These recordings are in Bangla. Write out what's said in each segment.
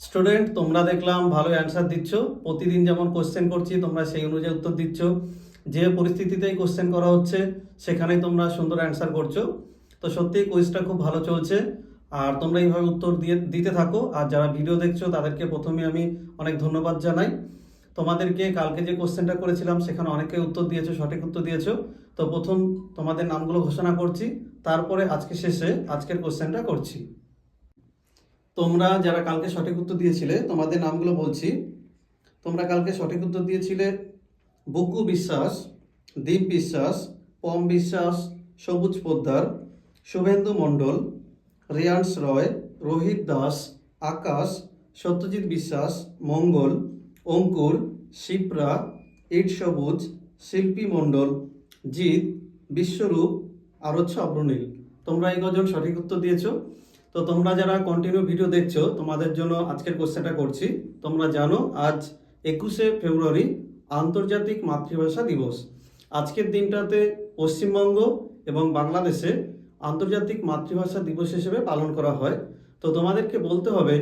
স্টুডেন্ট, তোমরা দেখলাম ভালো অ্যান্সার দিচ্ছ। প্রতিদিন যেমন কোশ্চেন করছি, তোমরা সেই অনুযায়ী উত্তর দিচ্ছ। যে পরিস্থিতিতেই কোশ্চেন করা হচ্ছে, সেখানেই তোমরা সুন্দর অ্যান্সার করছ। তো সত্যি কুইজটা খুব ভালো চলছে। আর তোমরা এইভাবে উত্তর দিয়ে, দিতে থাকো। আর যারা ভিডিও দেখছ, তাদেরকে প্রথমে আমি অনেক ধন্যবাদ জানাই। তোমাদেরকে কালকে যে কোশ্চেনটা করেছিলাম, সেখানে অনেকে উত্তর দিয়েছ, সঠিক উত্তর দিয়েছ। তো প্রথম তোমাদের নামগুলো ঘোষণা করছি। তারপরে আজকে শেষে আজকের কোশ্চেনটা করছি। তোমরা যারা কালকে সঠিক উত্তর দিয়েছিলে, তোমাদের নামগুলো বলছি। তোমরা কালকে সঠিক উত্তর দিয়েছিলে বুকু বিশ্বাস, দীপ বিশ্বাস, পম বিশ্বাস, সবুজ পোদ্দার, শুভেন্দু মণ্ডল, রিয়ান্স রয়, রোহিত দাস, আকাশ, সত্যজিৎ বিশ্বাস, মঙ্গল, অঙ্কুর, শিপ্রা, ইট সবুজ, শিল্পী মণ্ডল, জিৎ, বিশ্বরূপ আরচ্ছ অব্রনীল তোমরা এই কজন সঠিক উত্তর দিয়েছ। তো তোমরা যারা কন্টিনিউ ভিডিও দেখছ, তোমাদের জন্য আজকের কোশ্চেনটা করছি। তোমরা জানো, আজ একুশে ফেব্রুয়ারি আন্তর্জাতিক মাতৃভাষা দিবস। আজকের দিনটাতে পশ্চিমবঙ্গ এবং বাংলাদেশে আন্তর্জাতিক মাতৃভাষা দিবস হিসেবে পালন করা হয়। তো তোমাদেরকে বলতে হবে,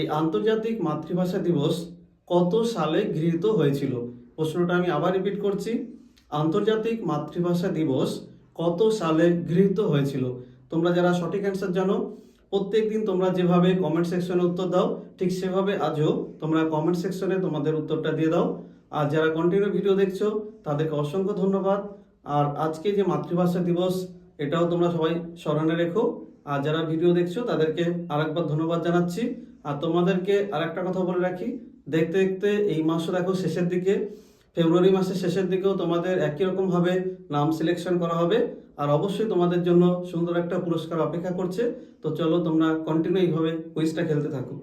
এই আন্তর্জাতিক মাতৃভাষা দিবস কত সালে গৃহীত হয়েছিল? প্রশ্নটা আমি আবার রিপিট করছি। আন্তর্জাতিক মাতৃভাষা দিবস কত সালে গৃহীত হয়েছিল? তোমরা যারা সঠিক অ্যান্সার জানো প্রত্যেক দিন তোমরা যেভাবে কমেন্ট সেকশনে উত্তর দাও, ঠিক সেভাবে আজও তোমরা কমেন্ট সেকশনে তোমাদের উত্তরটা দিয়ে দাও। আর যারা কন্টিনিউ ভিডিও দেখছ, তাদেরকে অসংখ্য ধন্যবাদ। আর আজকে যে মাতৃভাষা দিবস, এটাও তোমরা সবাই স্মরণে রেখো। আর যারা ভিডিও দেখছ, তাদেরকে আরেকবার ধন্যবাদ জানাচ্ছি। আর তোমাদেরকে আরেকটা কথা বলে রাখি, দেখতে দেখতে এই মাসও দেখো শেষের দিকে। ফেব্রুয়ারি মাসের শেষের দিকেও তোমাদের একই রকমভাবে নাম সিলেকশন করা হবে। আর অবশ্যই তোমাদের জন্য সুন্দর একটা পুরস্কার অপেক্ষা করছে। তো চলো তোমরা কন্টিনিউ এইভাবে কুইজটা খেলতে থাকো।